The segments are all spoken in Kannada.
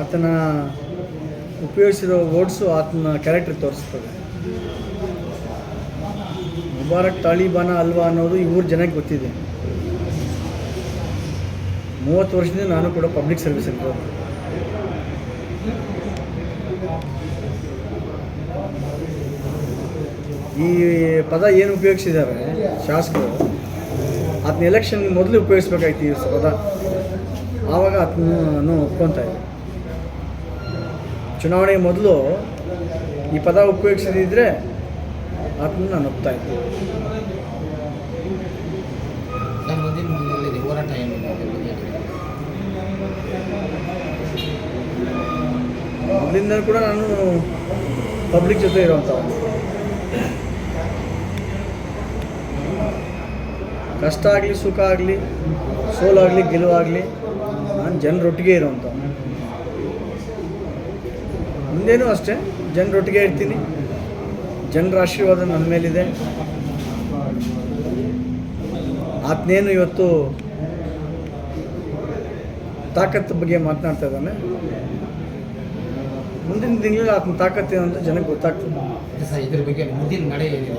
ಆತನ ಉಪಯೋಗಿಸಿರೋ ವರ್ಡ್ಸು ಆತನ ಕ್ಯಾರೆಕ್ಟರ್ ತೋರಿಸ್ತದೆ. ಮುಬಾರಕ್ ತಾಲಿಬಾನ ಅಲ್ವಾ ಅನ್ನೋದು ಈ ಜನಕ್ಕೆ ಗೊತ್ತಿದೆ. ಮೂವತ್ತು ವರ್ಷದಿಂದ ನಾನು ಕೂಡ ಪಬ್ಲಿಕ್ ಸರ್ವಿಸ್ ಇರ್ಬೋದು ಈ ಪದ ಏನು ಉಪಯೋಗಿಸಿದ್ದಾರೆ ಶಾಸಕರು? ಅದನ್ನ ಎಲೆಕ್ಷನ್ ಮೊದಲು ಉಪಯೋಗಿಸ್ಬೇಕಾಯ್ತು ಈ ಪದ. ಆವಾಗ ಅದನ್ನು ಒಪ್ಕೊತಾ ಇದೆ ಚುನಾವಣೆ ಮೊದಲು ಈ ಪದ ಉಪಯೋಗಿಸದಿದ್ದರೆ ಅದನ್ನು ನಾನು ಒಪ್ತಾ ಇದ್ದೀನಿ ಮೊದಲಿಂದ ಕೂಡ ನಾನು ಪಬ್ಲಿಕ್ ಜೊತೆ ಇರುವಂಥ ಕಷ್ಟ ಆಗಲಿ ಸುಖ ಆಗಲಿ ಸೋಲಾಗಲಿ ಗೆಲುವಾಗಲಿ ನಾನು ಜನರೊಟ್ಟಿಗೆ ಇರೋವಂಥವ್ನು ಮುಂದೇನೂ ಅಷ್ಟೇ. ಜನರೊಟ್ಟಿಗೆ ಇರ್ತೀನಿ. ಜನರ ಆಶೀರ್ವಾದ ನನ್ನ ಮೇಲಿದೆ. ಆತನೇನು ಇವತ್ತು ತಾಕತ್ತು ಬಗ್ಗೆ ಮಾತನಾಡ್ತಾ ಇದ್ದಾನೆ. ಮುಂದಿನ ತಿಂಗಳಲ್ಲಿ ಆತನ ಏನು ಅಂತ ಜನಕ್ಕೆ ಗೊತ್ತಾಗ್ತದೆ. ಇದ್ರ ಬಗ್ಗೆ ಮುಂದಿನ ನಡೆ ಏನಿದೆ?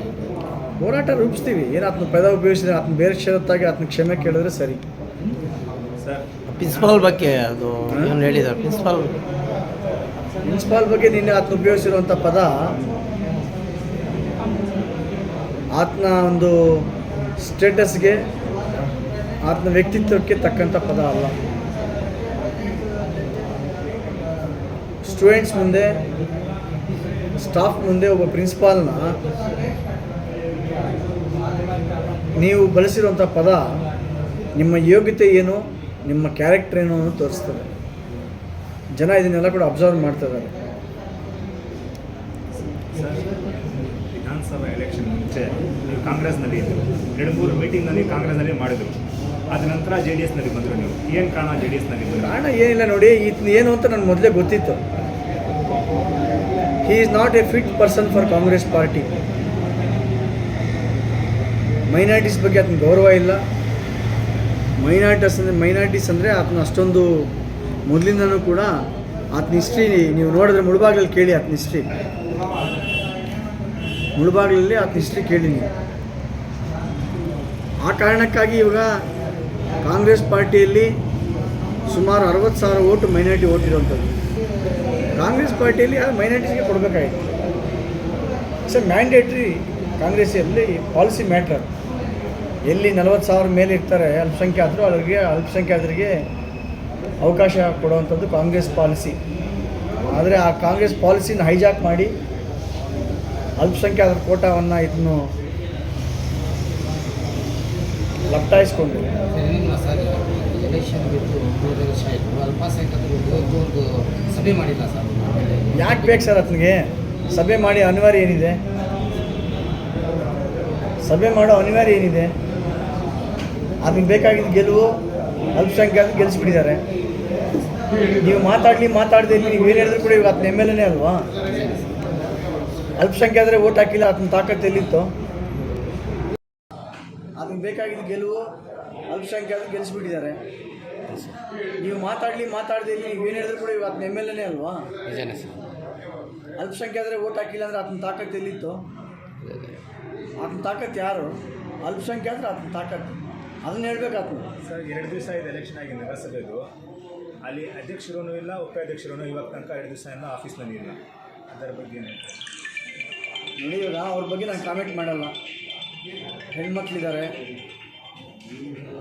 ಹೋರಾಟ ರೂಪಿಸ್ತೀವಿ. ಏನು ಆತನ ಪದ ಉಪಯೋಗಿಸಿದ್ರೆ ಆತನ ಬೇರೆ ಷರತ್ತಾಗಿ ಆತನ ಕ್ಷಮೆ ಕೇಳಿದ್ರೆ ಸರಿ. ಸರ್. ಪ್ರಿನ್ಸಿಪಾಲ್ ಬಗ್ಗೆ ಅದು ಏನು ಹೇಳಿದ್ದಾರೆ ಪ್ರಿನ್ಸಿಪಾಲ್ ಪ್ರಿನ್ಸಿಪಾಲ್ ಬಗ್ಗೆ ನಿನ್ನೆ ಆತನ ಉಪಯೋಗಿಸಿರುವಂಥ ಪದ ಆತನ ಒಂದು ಸ್ಟೇಟಸ್ಗೆ ಆತನ ವ್ಯಕ್ತಿತ್ವಕ್ಕೆ ತಕ್ಕಂಥ ಪದ ಅಲ್ಲ. ಸ್ಟೂಡೆಂಟ್ಸ್ ಮುಂದೆ, ಸ್ಟಾಫ್ ಮುಂದೆ ಒಬ್ಬ ಪ್ರಿನ್ಸಿಪಾಲ್ನ ನೀವು ಬಳಸಿರುವಂಥ ಪದ ನಿಮ್ಮ ಯೋಗ್ಯತೆ ಏನು, ನಿಮ್ಮ ಕ್ಯಾರೆಕ್ಟರ್ ಏನು ಅನ್ನೋದು ತೋರಿಸ್ತದೆ. ಜನ ಇದನ್ನೆಲ್ಲ ಕೂಡ ಅಬ್ಸರ್ವ್ ಮಾಡ್ತಾ ಇದ್ದಾರೆ. ಸರ್ ವಿಧಾನಸಭಾ ಎಲೆಕ್ಷನ್ ಮುಂಚೆ ನೀವು ಕಾಂಗ್ರೆಸ್ನಲ್ಲಿ ಇದ್ದರು ಎರಡು ಮೂರು ಮೀಟಿಂಗ್ನಲ್ಲಿ ಕಾಂಗ್ರೆಸ್ನಲ್ಲಿ ಮಾಡಿದರು. ಅದ ನಂತರ ಜೆ ಡಿ ಎಸ್ನಲ್ಲಿ ಬಂದರು ನೀವು. ಏನು ಕಾರಣ ಜೆ ಡಿ ಎಸ್ನಲ್ಲಿ ಬಂದರು? ಕಾರಣ ಏನಿಲ್ಲ ನೋಡಿ ಈತನ ಏನು ಅಂತ ನನಗೆ ಮೊದಲೇ ಗೊತ್ತಿತ್ತು. He is not a fit person for Congress party minorities ಬಗ್ಗೆ ಆತನ ಗೌರವ ಇಲ್ಲ. ಮೈನಾರಿಟಸ್ ಅಂದರೆ ಮೈನಾರಿಟೀಸ್ ಅಂದರೆ ಆತನ ಅಷ್ಟೊಂದು ಮೊದಲಿಂದನೂ ಕೂಡ ಆತನ ಹಿಸ್ಟ್ರಿ ನೀವು ನೋಡಿದ್ರೆ ಮುಳುಬಾಗ್ಲಲ್ಲಿ ಕೇಳಿ ಆತನ ಹಿಸ್ಟ್ರಿ ಮುಳುಬಾಗ್ಲಲ್ಲಿ ಆತನ ಹಿಸ್ಟ್ರಿ ಕೇಳಿ ನೀವು. ಆ ಕಾರಣಕ್ಕಾಗಿ ಇವಾಗ ಕಾಂಗ್ರೆಸ್ ಪಾರ್ಟಿಯಲ್ಲಿ ಸುಮಾರು ಅರವತ್ತು ಸಾವಿರ ಓಟು ಮೈನಾರಿಟಿ ಓಟ್ ಕಾಂಗ್ರೆಸ್ ಪಾರ್ಟಿಯಲ್ಲಿ ಅದು ಮೈನಾರಿಟಿಗೆ ಕೊಡಬೇಕಾಗಿತ್ತು ಇಟ್ಸ್ ಎ ಮ್ಯಾಂಡೇಟ್ರಿ ಕಾಂಗ್ರೆಸ್ಸಲ್ಲಿ ಪಾಲಿಸಿ ಮ್ಯಾಟ್ರ್ ಎಲ್ಲಿ ನಲವತ್ತು ಸಾವಿರ ಮೇಲೆ ಇರ್ತಾರೆ ಅಲ್ಪಸಂಖ್ಯಾತರು, ಅವರಿಗೆ ಅಲ್ಪಸಂಖ್ಯಾತರಿಗೆ ಅವಕಾಶ ಕೊಡುವಂಥದ್ದು ಕಾಂಗ್ರೆಸ್ ಪಾಲಿಸಿ. ಆದರೆ ಆ ಕಾಂಗ್ರೆಸ್ ಪಾಲಿಸಿನ ಹೈಜಾಕ್ ಮಾಡಿ ಅಲ್ಪಸಂಖ್ಯಾತರ ಕೋಟಾವನ್ನು ಇದನ್ನು ಒಂದು ಸಭೆ ಮಾಡಿಲ್ಲ ಸರ್ ಯಾಕೆ ಬೇಕು ಸರ್ ಆತನಿಗೆ ಸಭೆ ಮಾಡಿ ಅನಿವಾರ್ಯ ಏನಿದೆ? ಸಭೆ ಮಾಡೋ ಅನಿವಾರ್ಯ ಏನಿದೆ? ಅದಕ್ಕೆ ಬೇಕಾಗಿದ್ದ ಗೆಲುವು, ಅಲ್ಪಸಂಖ್ಯಾತ ಗೆಲ್ಲಿಸ್ಬಿಟ್ಟಿದ್ದಾರೆ ನೀವು ಮಾತಾಡಲಿ ಮಾತಾಡದೆ ಇರಲಿ ನೀವು ಏನು ಹೇಳಿದ್ರು ಕೂಡ ಇವಾಗ ಆತನ ಎಂ ಎಲ್ ಎನೇ ಅಲ್ವಾ? ಅಲ್ಪಸಂಖ್ಯಾತರೆ ಓಟ್ ಹಾಕಿಲ್ಲ ಆತನ ತಾಕತ್ತು ಎಲ್ಲಿತ್ತು? ಅದನ್ನ ಬೇಕಾಗಿದ್ದ ಗೆಲುವು ಅಲ್ಪಸಂಖ್ಯಾತ ಗೆಲ್ಲಿಸ್ಬಿಟ್ಟಿದ್ದಾರೆ ನೀವು ಮಾತಾಡಲಿ ಮಾತಾಡದೆ ಇರಲಿ ನೀವು ಏನು ಹೇಳಿದ್ರು ಕೂಡ ಇವಾಗ ಆತನ ಎಂ ಎಲ್ ಎನೇ ಅಲ್ವಾ? ನಿಜನೇ ಸರ್. ಅಲ್ಪಸಂಖ್ಯಾತರೆ ಓಟ್ ಹಾಕಿಲ್ಲ ಅಂದ್ರೆ ಆತನ ತಾಕತ್ತು ಎಲ್ಲಿತ್ತು? ಆತನ ತಾಕತ್ತು ಯಾರು? ಅಲ್ಪಸಂಖ್ಯಾತರು ಆತನ ತಾಕತ್ತು. ಅದನ್ನ ಹೇಳ್ಬೇಕು ಆತನ ಸರ್ ಎರಡು ದಿವಸ ಇದೆ ಎಲೆಕ್ಷನ್ ಆಗಿ ನಗರಸಭೆದು ಅಲ್ಲಿ ಅಧ್ಯಕ್ಷರೂ ಇಲ್ಲ ಉಪಾಧ್ಯಕ್ಷರೂ ಇವಾಗ ತನಕ ಎರಡು ದಿವಸ ಇಲ್ಲ ಆಫೀಸ್ನಲ್ಲಿ ಇಲ್ಲ ಅದರ ಬಗ್ಗೆ ಏನು ಹೇಳ್ತೀರಾ? ನೋಡಿ ಇವಾಗ ಅವ್ರ ಬಗ್ಗೆ ನಾನು ಕಾಮೆಂಟ್ ಮಾಡಲ್ಲ. ಹೆಣ್ಮಕ್ಳಿದ್ದಾರೆ.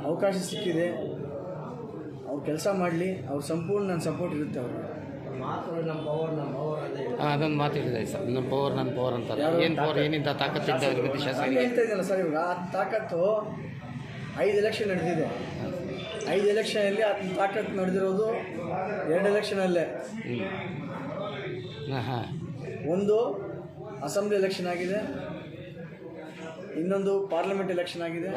ಅವಕಾಶ ಸಿಕ್ಕಿದೆ. ಅವ್ರು ಕೆಲಸ ಮಾಡಲಿ. ಅವ್ರ ಸಂಪೂರ್ಣ ನನ್ನ ಸಪೋರ್ಟ್ ಇರುತ್ತೆ ಅವ್ರಿಗೆ. ಅದೊಂದು ಮಾತು ಹೇಳಿದೆ ಸರ್. ನಮ್ಮ ಪವರ್ ನನ್ನ ಪವರ್ ಅಂತಾರೆ ಯಾರು? ಏನು ಪವರ್ ಏನಿಂದ ತಾಕತ್ತಿದ್ದ ಅದ್ರ ಬಗ್ಗೆ ಶಾಸಕ ಹೇಳ್ತಾ ಇದ್ದಲ್ಲ ಸರ್ ಇವಾಗ ಆ ತಾಕತ್ತು ಐದು ಎಲೆಕ್ಷನ್ ನಡೆದಿದೆ. ಐದು ಎಲೆಕ್ಷನಲ್ಲಿ ಆತನ ತಾಕತ್ತು ನಡೆದಿರೋದು ಎರಡು ಎಲೆಕ್ಷನಲ್ಲೇ. ಹಾಂ ಹಾಂ ಒಂದು ಅಸೆಂಬ್ಲಿ ಎಲೆಕ್ಷನ್ ಆಗಿದೆ. ಇನ್ನೊಂದು ಪಾರ್ಲಿಮೆಂಟ್ ಎಲೆಕ್ಷನ್ ಆಗಿದೆ.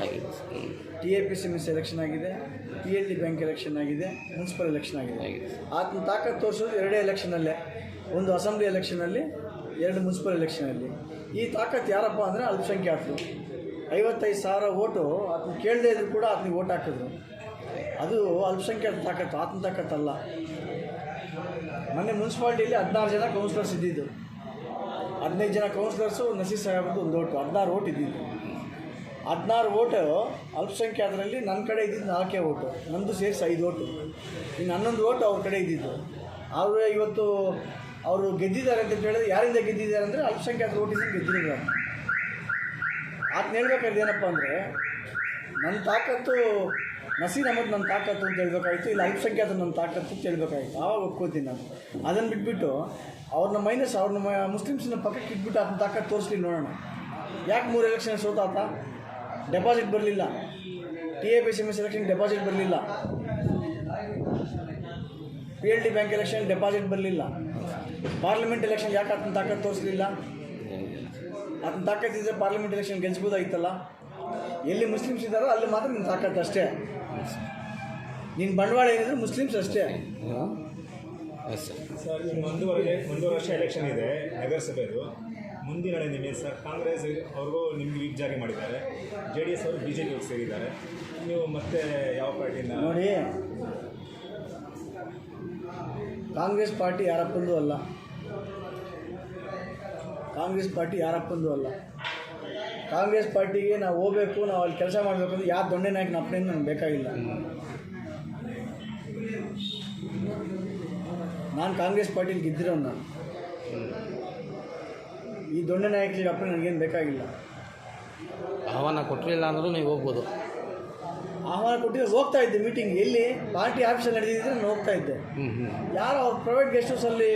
T A P C MS election ಆಗಿದೆ. P L D bank election ಆಗಿದೆ. ಮುನ್ಸಿಪಲ್ ಎಲೆಕ್ಷನ್ ಆಗಿದೆ. ಆತನ ತಾಕತ್ತು ತೋರಿಸೋದು ಎರಡೇ ಎಲೆಕ್ಷನಲ್ಲೇ. ಒಂದು ಅಸೆಂಬ್ಲಿ ಎಲೆಕ್ಷನಲ್ಲಿ ಎರಡು ಮುನ್ಸಿಪಲ್ ಎಲೆಕ್ಷನಲ್ಲಿ. ಈ ತಾಕತ್ತು ಯಾರಪ್ಪ ಅಂದರೆ ಅಲ್ಪಸಂಖ್ಯಾತರು. ಐವತ್ತೈದು ಸಾವಿರ ಓಟು ಆತನ ಕೇಳದೇ ಇದ್ರು ಕೂಡ ಆತನಿಗೆ ಓಟ್ ಹಾಕಿದ್ರು. ಅದು ಅಲ್ಪಸಂಖ್ಯಾತ ತಾಕತ್ತು ಆತನ ತಾಕತ್ತಲ್ಲ ಮೊನ್ನೆ ಮುನ್ಸಿಪಾಲ್ಟಿಯಲ್ಲಿ ಹದಿನಾರು ಜನ ಕೌನ್ಸಿಲರ್ಸ್ ಇದ್ದಿದ್ದು. ಹದಿನೈದು ಜನ ಕೌನ್ಸಿಲರ್ಸು ನಸೀರ್ ಸಾಹೇಬ್ರದ್ದು ಒಂದು ಓಟು. ಹದಿನಾರು ಓಟ್ ಇದ್ದಿದ್ದು. ಹದಿನಾರು ಓಟು, ಅಲ್ಪಸಂಖ್ಯಾತರಲ್ಲಿ ನನ್ನ ಕಡೆ ಇದ್ದಿದ್ದು ನಾಲ್ಕೇ ಓಟು. ನಂದು ಸೇರಿಸಿ ಐದು ಓಟು. ಇನ್ನು ಹನ್ನೊಂದು ಓಟು ಅವ್ರ ಕಡೆ ಇದ್ದಿದ್ದು. ಅವರು ಇವತ್ತು ಅವರು ಗೆದ್ದಿದ್ದಾರೆ ಅಂತ ಹೇಳಿದ್ರೆ ಯಾರಿಂದ ಗೆದ್ದಿದ್ದಾರೆ ಅಂದರೆ ಅಲ್ಪಸಂಖ್ಯಾತರ ಓಟಿಂದ ಗೆದ್ದಿದ್ದಾರೆ ಆತನ ಹೇಳ್ಬೇಕಾದ್ರೆ ಏನಪ್ಪ ಅಂದರೆ ನನ್ನ ತಾಕತ್ತು ನಸೀರ್ ಅಹಮದ್ ನನ್ನ ತಾಕತ್ತು ಅಂತ ಹೇಳ್ಬೇಕಾಯ್ತು, ಇಲ್ಲ ಅಲ್ಪಸಂಖ್ಯಾತ ನನ್ನ ತಾಕತ್ತು ಅಂತ ಹೇಳ್ಬೇಕಾಯ್ತು. ಆವಾಗ ಒಪ್ಕೋತೀನಿ ನಾನು. ಅದನ್ನು ಬಿಟ್ಬಿಟ್ಟು ಅವ್ರನ್ನ ಮೈನಸ್ ಅವ್ರನ್ನ ಮುಸ್ಲಿಮ್ಸ್ನ ಪಕ್ಕಕ್ಕೆ ಇಟ್ಬಿಟ್ಟು ಅದನ್ನ ತಾಕತ್ತು ತೋರಿಸ್ಲಿ ನೋಡೋಣ. ಯಾಕೆ ಮೂರು ಎಲೆಕ್ಷನ್ ಸೋತಾತ ಡೆಪಾಸಿಟ್ ಬರಲಿಲ್ಲ. T A P C M S election deposit ಬರಲಿಲ್ಲ. P L D bank election deposit ಬರಲಿಲ್ಲ. ಪಾರ್ಲಿಮೆಂಟ್ ಎಲೆಕ್ಷನ್ ಯಾಕೆ ಅದನ್ನ ತಾಕತ್ತು ತೋರಿಸ್ಲಿಲ್ಲ? ಅದನ್ನ ತಾಕತ್ತಿದ್ರೆ ಪಾರ್ಲಿಮೆಂಟ್ ಎಲೆಕ್ಷನ್ ಗೆಲ್ಸ್ಬೋದಾಗಿತ್ತಲ್ಲ ಎಲ್ಲಿ ಮುಸ್ಲಿಮ್ಸ್ ಇದ್ದಾರೋ ಅಲ್ಲಿ ಮಾತ್ರ ನಿಮ್ಮ ತಾಕತ್ತು ಅಷ್ಟೇ. ನಿನ್ನ ಬಂಡವಾಳ ಏನಂದ್ರೆ ಮುಸ್ಲಿಮ್ಸ್ ಅಷ್ಟೇ. Yes sir. ಸರ್ ಈಗ ಮುಂದುವರೆ ಮುಂದುವರೆ ವರ್ಷ ಎಲೆಕ್ಷನ್ ಇದೆ ನಗರಸಭೆದು ಮುಂದಿನ ನಿಮಗೆ ಸರ್ ಕಾಂಗ್ರೆಸ್ ಅವ್ರಿಗೂ ನಿಮ್ಗೆ ವಿಪ್ ಜಾರಿ ಮಾಡಿದ್ದಾರೆ. ಜೆ ಡಿ ಎಸ್ ಅವರು ಬಿ ಜೆ ಪಿಗೆ ಸೇರಿದ್ದಾರೆ. ನೀವು ಮತ್ತೆ ಯಾವ ಪಾರ್ಟಿನ ನೋಡಿ. ಕಾಂಗ್ರೆಸ್ ಪಾರ್ಟಿ ಯಾರಪ್ಪಂದು ಅಲ್ಲ. ಕಾಂಗ್ರೆಸ್ ಪಾರ್ಟಿ ಯಾರಪ್ಪಂದು ಅಲ್ಲ. ಕಾಂಗ್ರೆಸ್ ಪಾರ್ಟಿಗೆ ನಾವು ಹೋಗ್ಬೇಕು ನಾವು ಅಲ್ಲಿ ಕೆಲಸ ಮಾಡಬೇಕು ಅಂದ್ರೆ ಯಾವ ದೊಣ್ಣೆ ನಾಯಕನ ಅಪ್ಪನೆ ನನಗೆ ಬೇಕಾಗಿಲ್ಲ. ನಾನು ಕಾಂಗ್ರೆಸ್ ಪಾರ್ಟಿಲಿ ಗೆದ್ದಿರೋ ನಾನು. ಈ ದೊಣ್ಣೆ ನಾಯಕರಿಗೆ ಅಪ್ಪಣೆ ನನಗೇನು ಬೇಕಾಗಿಲ್ಲ. ಆಹ್ವಾನ ಕೊಟ್ಟಿಲ್ಲ ಅಂದ್ರೆ ನೀವು ಹೋಗ್ಬೋದು. ಆಹ್ವಾನ ಕೊಟ್ಟಿದ್ರೆ ಹೋಗ್ತಾ ಇದ್ದೆ ಮೀಟಿಂಗ್ ಎಲ್ಲಿ? ಪಾರ್ಟಿ ಆಫೀಸಲ್ಲಿ ನಡೆದಿದ್ದರೆ ನಾನು ಹೋಗ್ತಾ ಇದ್ದೆ. ಯಾರು ಅವ್ರು ಯಾರೋ ಅವ್ರ ಪ್ರೈವೇಟ್ ಗೆಸ್ಟ್ ಹೌಸಲ್ಲಿ